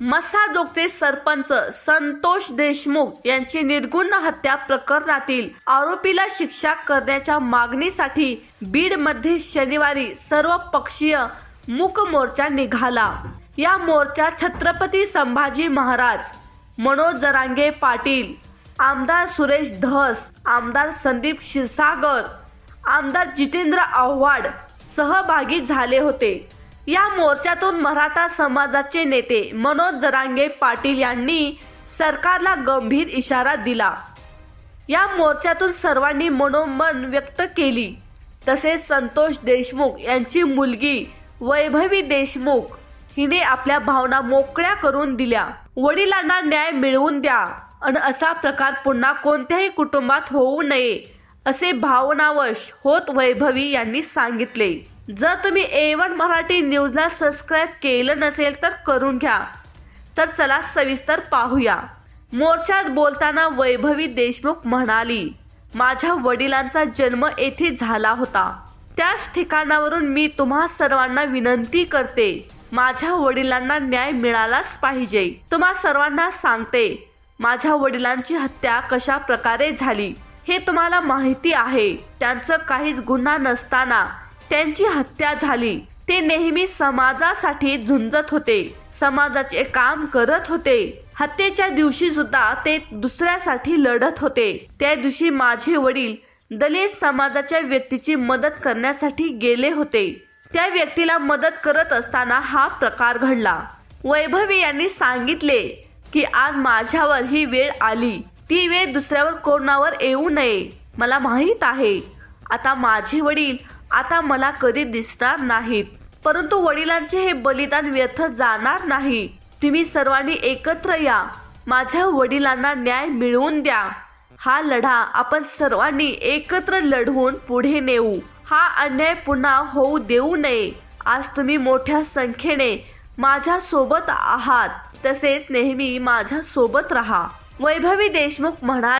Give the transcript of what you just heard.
मसाजोगचे सरपंच संतोष देशमुख यांची निर्गुण हत्या प्रकरणातील आरोपीला शिक्षा करण्याच्या मागणीसाठी बीडमध्ये शनिवारी सर्व पक्षीय मूक मोर्चा निघाला. या मोर्चा छत्रपती संभाजी महाराज मनोज जरांगे पाटील आमदार सुरेश धस आमदार संदीप क्षीरसागर आमदार जितेंद्र आव्हाड सहभागी झाले होते. या मोर्चातून मराठा समाजाचे नेते मनोज जरांगे पाटील यांनी सरकारला गंभीर इशारा दिला. या मोर्चातून सर्वांनी मनोमन व्यक्त केली. तसेच संतोष देशमुख यांची मुलगी वैभवी देशमुख हिने आपल्या भावना मोकळ्या करून दिल्या. वडिलांना न्याय मिळवून द्या आणि असा प्रकार पुन्हा कोणत्याही कुटुंबात होऊ नये असे भावनावश होत वैभवी यांनी सांगितले. जर तुम्ही ए वन मराठी न्यूजला सबस्क्राईब केलं नसेल तर करून घ्या. तर चला सविस्तर पाहूया. मोर्चात बोलताना वैभवी देशमुख म्हणाली माझ्या वडिलांचा जन्म येथे झाला होता. त्याच ठिकाणावरून मी तुम्हा सर्वांना विनंती करते माझ्या वडिलांना न्याय मिळालाच पाहिजे. तुम्हा सर्वांना सांगते माझ्या वडिलांची हत्या कशा प्रकारे झाली हे तुम्हाला माहिती आहे. त्यांचं काहीच गुन्हा नसताना त्यांची हत्या झाली. ते नेहमी समाजासाठी झुंजत होते. समाजाचे काम करत होते. हत्येच्या दिवशी सुद्धा ते दुसऱ्यासाठी लढत होते. त्या दिवशी माझे वडील दलित समाजाच्या व्यक्तीची मदत करण्यासाठी गेले होते. त्या व्यक्तीला मदत करत असताना हा प्रकार घडला. वैभवी यांनी सांगितले की आज माझ्यावर ही वेळ आली. ती वेळ दुसऱ्यावर कोणावर येऊ नये. मला माहीत आहे. आता माझे वडील आता मला कधी दिसणार नाहीत. परंतु वडिलांचे हे बलिदान व्यर्थ जाणार नाही. तुम्ही सर्वांनी एकत्र या. माझ्या वडिलांना न्याय मिळवून द्या. हा लढा आपण सर्वांनी एकत्र लढवून पुढे नेऊ. हा अन्याय पुन्हा होऊ देऊ नये. आज तुम्ही मोठ्या संख्येने माझ्या सोबत आहात. तसेच नेहमी माझ्या सोबत राहा. वैभवी देशमुख म्हणाले